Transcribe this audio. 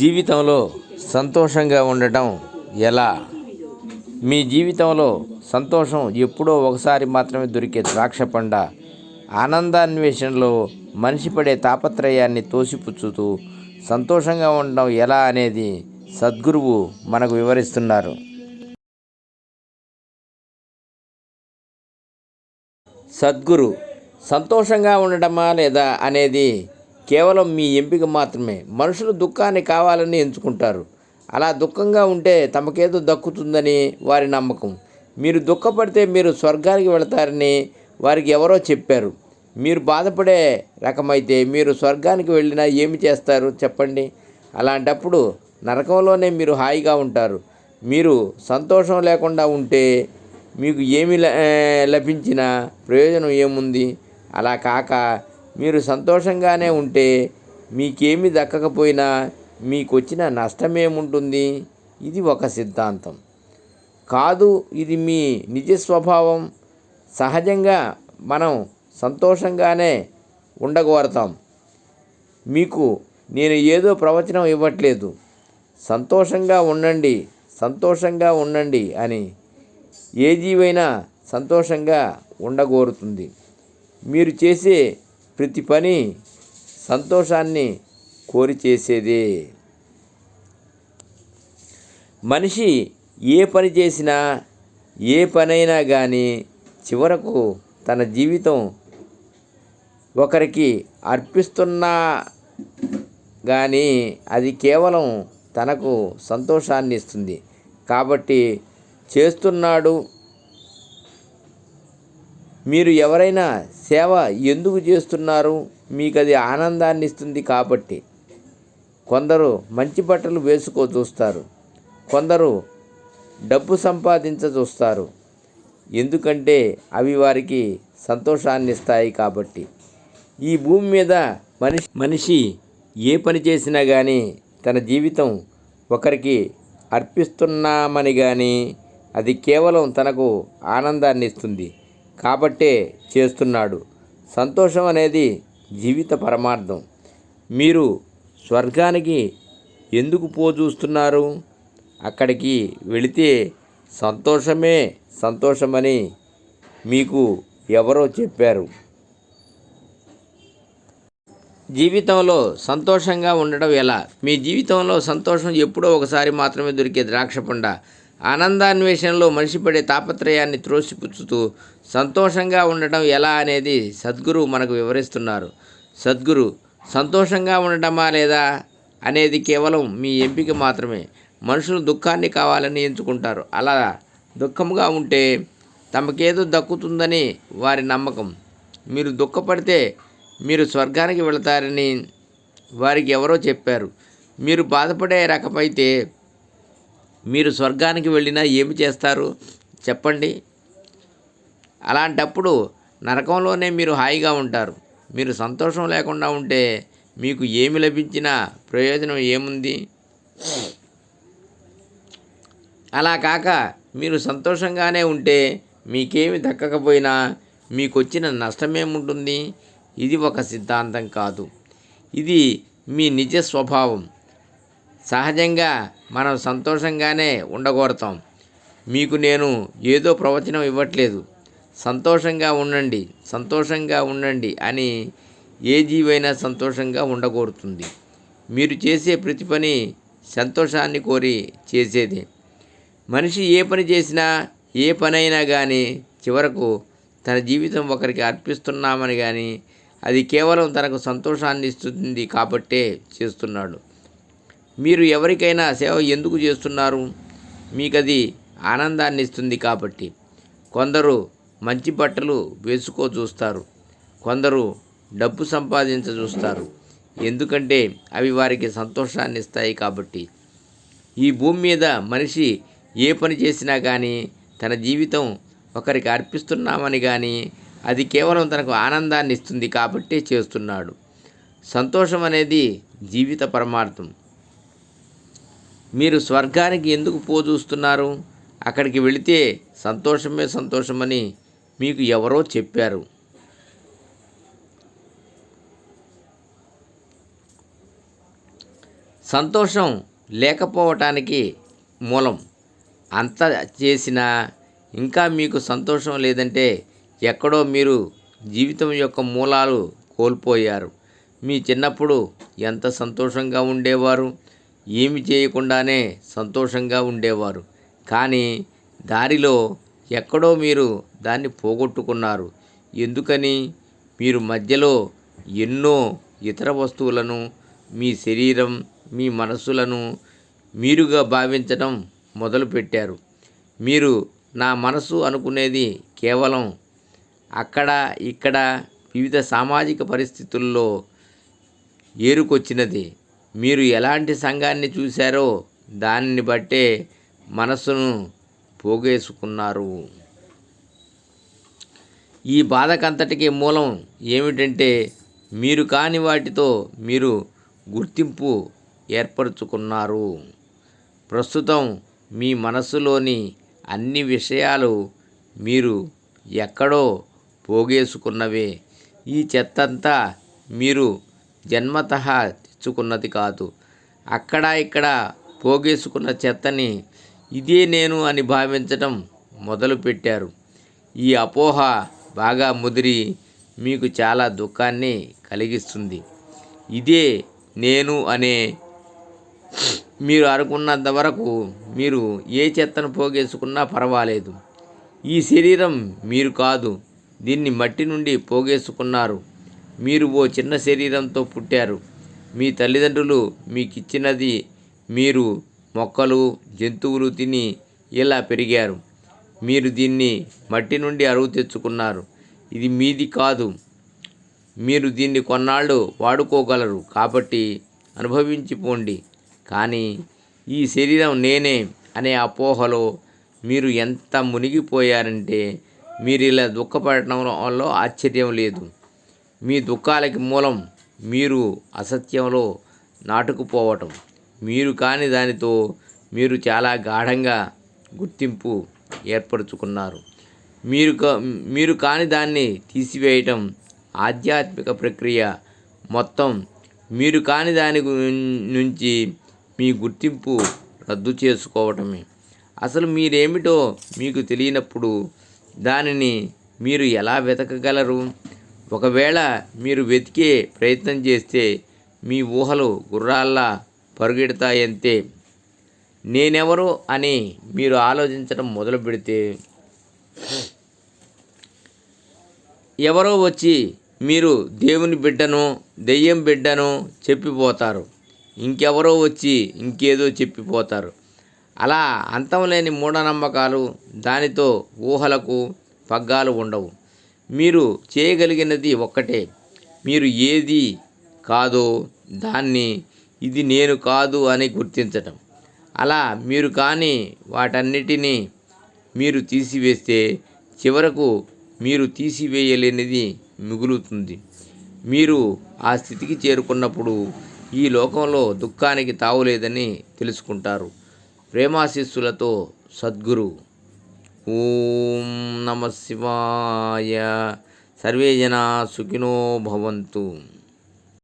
జీవితంలో సంతోషంగా ఉండటం ఎలా? మీ జీవితంలో సంతోషం ఎప్పుడో ఒకసారి మాత్రమే దొరికే ద్రాక్ష పండ ఆనందాన్వేషణలో మనిషి పడే తాపత్రయాన్ని తోసిపుచ్చుతూ సంతోషంగా ఉండడం ఎలా అనేది సద్గురువు మనకు వివరిస్తున్నారు. సద్గురు సంతోషంగా ఉండటమా లేదా అనేది కేవలం మీ ఎంపిక మాత్రమే. మనుషులు దుఃఖాన్ని కావాలని ఎంచుకుంటారు. అలా దుఃఖంగా ఉంటే తమకేదో దక్కుతుందని వారి నమ్మకం. మీరు దుఃఖపడితే మీరు స్వర్గానికి వెళతారని వారికి ఎవరో చెప్పారు. మీరు బాధపడే రకమైతే మీరు స్వర్గానికి వెళ్ళినా ఏమి చేస్తారు చెప్పండి. అలాంటప్పుడు నరకంలోనే మీరు హాయిగా ఉంటారు. మీరు సంతోషం లేకుండా ఉంటే మీకు ఏమి ల- లభించినా ప్రయోజనం ఏముంది? అలా కాక మీరు సంతోషంగానే ఉంటే మీకేమి దక్కకపోయినా మీకు వచ్చిన నష్టమేముంటుంది? ఇది ఒక సిద్ధాంతం. కాదు ఇది మీ నిజ స్వభావం. సహజంగా మనం సంతోషంగానే ఉండగోరతాం. మీకు నేను ఏదో ప్రవచనం ఇవ్వట్లేదు. సంతోషంగా ఉండండి సంతోషంగా ఉండండి అని ఏ జీవైనా సంతోషంగా ఉండగోరుతుంది. మీరు చేసే ప్రతి పని సంతోషాన్ని కోరి చేసేదే. మనిషి ఏ పని చేసినా ఏ పనైనా కానీ చివరకు తన జీవితం ఒకరికి అర్పిస్తున్నా కానీ అది కేవలం తనకు సంతోషాన్ని ఇస్తుంది కాబట్టి చేస్తున్నాడు మీరు ఎవరైనా సేవ ఎందుకు చేస్తున్నారు? మీకు అది ఆనందాన్ని ఇస్తుంది కాబట్టి. కొందరు మంచి బట్టలు వేసుకో చూస్తారు. కొందరు డబ్బు సంపాదించ చూస్తారు. ఎందుకంటే అవి వారికి సంతోషాన్ని ఇస్తాయి కాబట్టి. ఈ భూమి మీద మనిషి మనిషి ఏ పని చేసినా కానీ తన జీవితం ఒకరికి అర్పిస్తున్నామని కానీ అది కేవలం తనకు ఆనందాన్ని ఇస్తుంది కాబట్టే చేస్తున్నాడు. సంతోషం అనేది జీవిత పరమార్థం. మీరు స్వర్గానికి ఎందుకు పోచూస్తున్నారు అక్కడికి వెళితే సంతోషమే సంతోషమని మీకు ఎవరో చెప్పారు. జీవితంలో సంతోషంగా ఉండడం ఎలా? మీ జీవితంలో సంతోషం ఎప్పుడో ఒకసారి మాత్రమే దొరికే ద్రాక్ష పండ ఆనందాన్వేషణలో మనిషి పడే తాపత్రయాన్ని త్రోసిపుచ్చుతూ సంతోషంగా ఉండటం ఎలా అనేది సద్గురు మనకు వివరిస్తున్నారు. సద్గురు సంతోషంగా ఉండటమా లేదా అనేది కేవలం మీ ఎంపిక మాత్రమే. మనుషులు దుఃఖాన్ని కావాలని ఎంచుకుంటారు. అలా దుఃఖంగా ఉంటే తమకేదో దక్కుతుందని వారి నమ్మకం. మీరు దుఃఖపడితే మీరు స్వర్గానికి వెళతారని వారికి ఎవరో చెప్పారు. మీరు బాధపడే రకమైతే మీరు స్వర్గానికి వెళ్ళినా ఏమి చేస్తారు? చెప్పండి. అలాంటప్పుడు నరకంలోనే మీరు హాయిగా ఉంటారు. మీరు సంతోషం లేకుండా ఉంటే మీకు ఏమి లభించినా ప్రయోజనం ఏముంది? అలా కాక మీరు సంతోషంగానే ఉంటే మీకేమి దక్కకపోయినా మీకు వచ్చిన నష్టమేముంటుంది? ఇది ఒక సిద్ధాంతం కాదు. ఇది మీ నిజ స్వభావం. సహజంగా మనం సంతోషంగానే ఉండగోరతాం. మీకు నేను ఏదో ప్రవచనం ఇవ్వట్లేదు. సంతోషంగా ఉండండి సంతోషంగా ఉండండి అని ఏ జీవైనా సంతోషంగా ఉండకూరుతుంది. మీరు చేసే ప్రతి పని సంతోషాన్ని కోరి చేసేదే. మనిషి ఏ పని చేసినా ఏ పనైనా కానీ చివరకు తన జీవితం ఒకరికి అర్పిస్తున్నామని కానీ అది కేవలం తనకు సంతోషాన్ని ఇస్తుంది కాబట్టే చేస్తున్నాడు. మీరు ఎవరికైనా సేవ ఎందుకు చేస్తున్నారు? మీకు అది ఆనందాన్ని ఇస్తుంది కాబట్టి. కొందరు మంచి బట్టలు వేసుకో చూస్తారు. కొందరు డబ్బు సంపాదించ చూస్తారు. ఎందుకంటే అవి వారికి సంతోషాన్ని ఇస్తాయి కాబట్టి. ఈ భూమి మీద మనిషి ఏ పని చేసినా కానీ తన జీవితం ఒకరికి అర్పిస్తున్నామని కానీ అది కేవలం తనకు ఆనందాన్ని ఇస్తుంది కాబట్టే చేస్తున్నాడు. సంతోషం అనేది జీవిత పరమార్థం. మీరు స్వర్గానికి ఎందుకు పోచూస్తున్నారు అక్కడికి వెళితే సంతోషమే సంతోషమని మీకు ఎవరో చెప్పారు. సంతోషం లేకపోవటానికి మూలం. అంత చేసినా ఇంకా మీకు సంతోషం లేదంటే ఎక్కడో మీరు జీవితం యొక్క మూలాలు కోల్పోయారు. మీ చిన్నప్పుడు ఎంత సంతోషంగా ఉండేవారు? ఏమి చేయకుండానే సంతోషంగా ఉండేవారు. కానీ దారిలో ఎక్కడో మీరు దాన్ని పోగొట్టుకున్నారు. ఎందుకని? మీరు మధ్యలో ఎన్నో ఇతర వస్తువులను మీ శరీరం మీ మనస్సులను మీరుగా భావించడం మొదలుపెట్టారు. మీరు నా మనసు అనుకునేది కేవలం అక్కడ ఇక్కడ వివిధ సామాజిక పరిస్థితుల్లో ఏరుకొచ్చినది. మీరు ఎలాంటి సంఘాన్ని చూశారో దానిని బట్టే మనస్సును పోగేసుకున్నారు. ఈ బాధకంతటికి మూలం ఏమిటంటే మీరు కాని వాటితో మీరు గుర్తింపు ఏర్పరచుకున్నారు. ప్రస్తుతం మీ మనస్సులోని అన్ని విషయాలు మీరు ఎక్కడో పోగేసుకున్నవే. ఈ చెత్తంతా మీరు జన్మతః తెచ్చుకున్నది కాదు. అక్కడ ఇక్కడ పోగేసుకున్న చెత్తని ఇదే నేను అని భావించటం మొదలుపెట్టారు. ఈ అపోహ బాగా ముదిరి మీకు చాలా దుఃఖాన్ని కలిగిస్తుంది. ఇదే నేను అనే మీరు అనుకున్నంత వరకు మీరు ఏ చెత్తను పోగేసుకున్నా పర్వాలేదు. ఈ శరీరం మీరు కాదు దీన్ని మట్టి నుండి పోగేసుకున్నారు. మీరు ఓ చిన్న శరీరంతో పుట్టారు. మీ తల్లిదండ్రులు మీకు ఇచ్చినది మీరు మొక్కలు జంతువులు తిని ఇలా పెరిగారు. మీరు దీన్ని మట్టి నుండి అరువు తెచ్చుకున్నారు. ఇది మీది కాదు. మీరు దీన్ని కొన్నాళ్ళు వాడుకోగలరు కాబట్టి అనుభవించిపోండి. కానీ ఈ శరీరం నేనే అనే అపోహలో మీరు ఎంత మునిగిపోయారంటే మీరు ఇలా దుఃఖపడటం వల్ల ఆశ్చర్యం లేదు. మీ దుఃఖాలకి మూలం మీరు అసత్యంలో నాటుకుపోవటం. మీరు కాని దానితో మీరు చాలా గాఢంగా గుర్తింపు ఏర్పరచుకున్నారు. మీరు కా- మీరు కాని దాన్ని తీసివేయటం ఆధ్యాత్మిక ప్రక్రియ మొత్తం మీరు కాని దాని నుంచి మీ గుర్తింపు రద్దు చేసుకోవటమే. అసలు మీరేమిటో మీకు తెలియనప్పుడు దానిని మీరు ఎలా వెతకగలరు? ఒకవేళ మీరు వెతికే ప్రయత్నం చేస్తే మీ ఊహలు గుర్రాల్లా పరుగెడతాయంతే. నేనెవరు అని మీరు ఆలోచించడం మొదలు పెడితే ఎవరో వచ్చి మీరు దేవుని బిడ్డను దెయ్యం బిడ్డను చెప్పిపోతారు. ఇంకెవరో వచ్చి ఇంకేదో చెప్పిపోతారు. అలా అంతం లేని మూఢనమ్మకాలు దానితో ఊహలకు పగ్గాలు ఉండవు. మీరు చేయగలిగినది ఒక్కటే. మీరు ఏది కాదో దాన్ని ఇది నేను కాదు అని గుర్తించటం. అలా మీరు కానీ వాటన్నిటినీ మీరు తీసివేస్తే చివరకు మీరు తీసివేయలేనిది మిగులుతుంది. మీరు ఆ స్థితికి చేరుకున్నప్పుడు ఈ లోకంలో దుఃఖానికి తావులేదని తెలుసుకుంటారు. ప్రేమాశిస్సులతో సద్గురు. ఓం నమ శివాయ. సర్వే జనా సుఖినో భవంతు.